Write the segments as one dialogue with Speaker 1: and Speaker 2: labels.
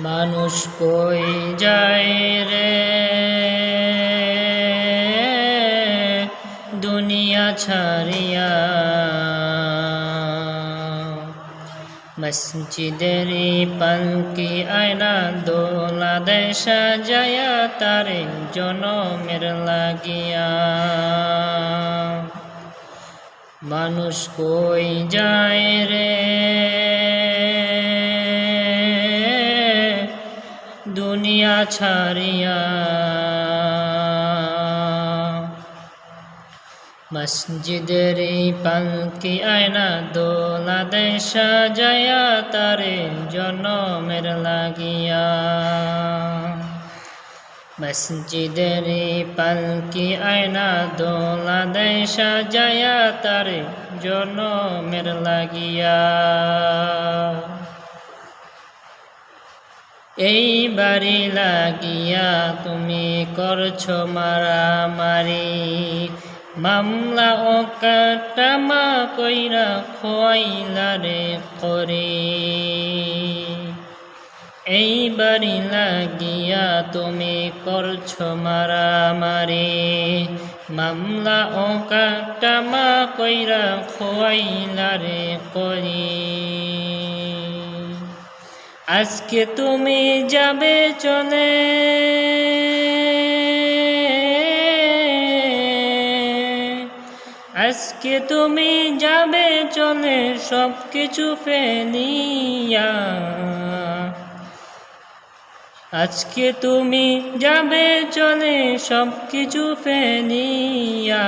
Speaker 1: মানুষ কই যায় রে? দুনিয়া ছাড়িয়া মসজিদের পালকি আয়না দোলা দেশা জয়া তারে জনমের লাগিয়া। মানুষ কই যায় দুনিয়া ছাড়িয়া। মসজিদের পালকি আয়না দোলা দেশা জয়া তারে জনমের লাগিয়া। মসজিদের পালকি আয়না দোলা দেশা জয়া তারে জনমের লাগিয়া। এই বাড়ি লাগিয়া তুমি করছ মারামারি। মামলা ও কাটামা কইরা খোয়াইলা রে করে এই বাড়ি লাগিয়া তুমি করছ মারামারি। মামলা ও কাটামা কইরা খোয়াইলা রে করি আজকে তুমি যাবে চলে। আজকে তুমি যাবে চলে সব কিছু ফেলিয়া। আজকে তুমি যাবে চলে সব কিছু ফেলিয়া।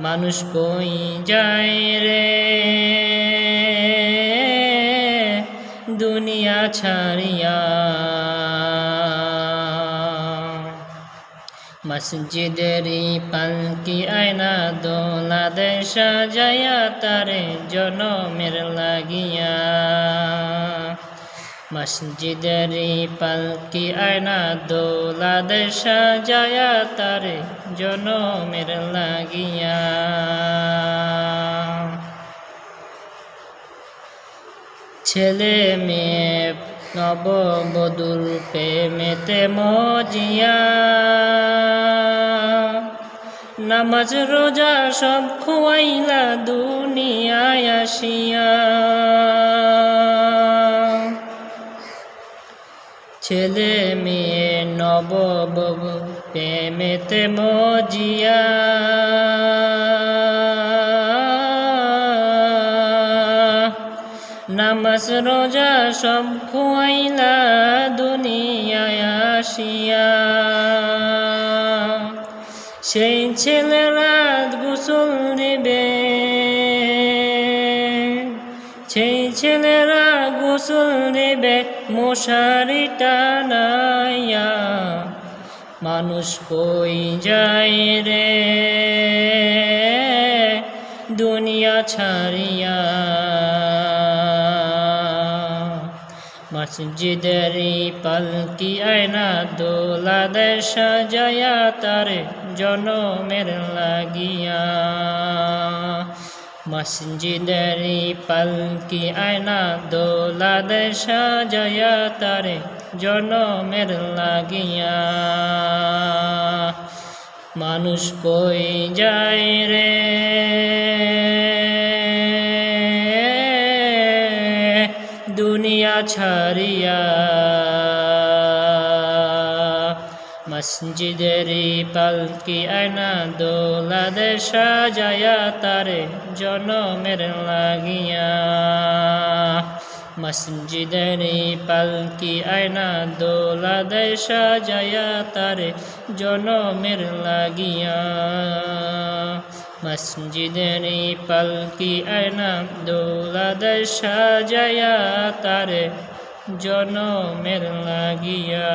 Speaker 1: মানুষ কই যায় রে? দুনিয়া ছাড়িয়া। মসজিদের পালকি আয়না দোলা দেশা জয়া তারে জনমের লাগিয়া। মসজিদের পালকি আয়না দোলা দেশা জয়া তারে জনমের লাগিয়া। ছেলে মেয়ে নববধূর প্রেমেতে মজিয়া। নামাজ, রোজা সব খোয়াইলা দুনিয়ায় আসিয়া। ছেলে মেয়ে নব নববধূ প্রেমেতে মজিয়া। নামাজ, রোজা সব খুয়াইলা দুনিয়ায় আসিয়া। সেই ছেলেরা গোসল দিবে। সেই ছেলেরা গোসল দিবে, মশারি টানাইয়া। মানুষ কই যায় রে? দুনিয়া ছাড়িয়া মসজিদের পালকি আয়না দোলা দেশা জয়া তারে জনমের লাগিয়া। মসজিদের পালকি আয়না দোলা দেশা জয়া তারে জনমের লাগিয়া। মানুষ কই যায় রে? দুনিয়া ছাড়িয়া। মসজিদের পালকি আয়না দোলা দেশা জয়া তারে জনমের লাগিয়া। মসজিদের পালকি আয়না দোলা দেশা জয়া তারে জনমের লাগিয়া। মসজিদের পালকি আয়না দৌলাদ সাজায়া তার জনমের লাগিয়া।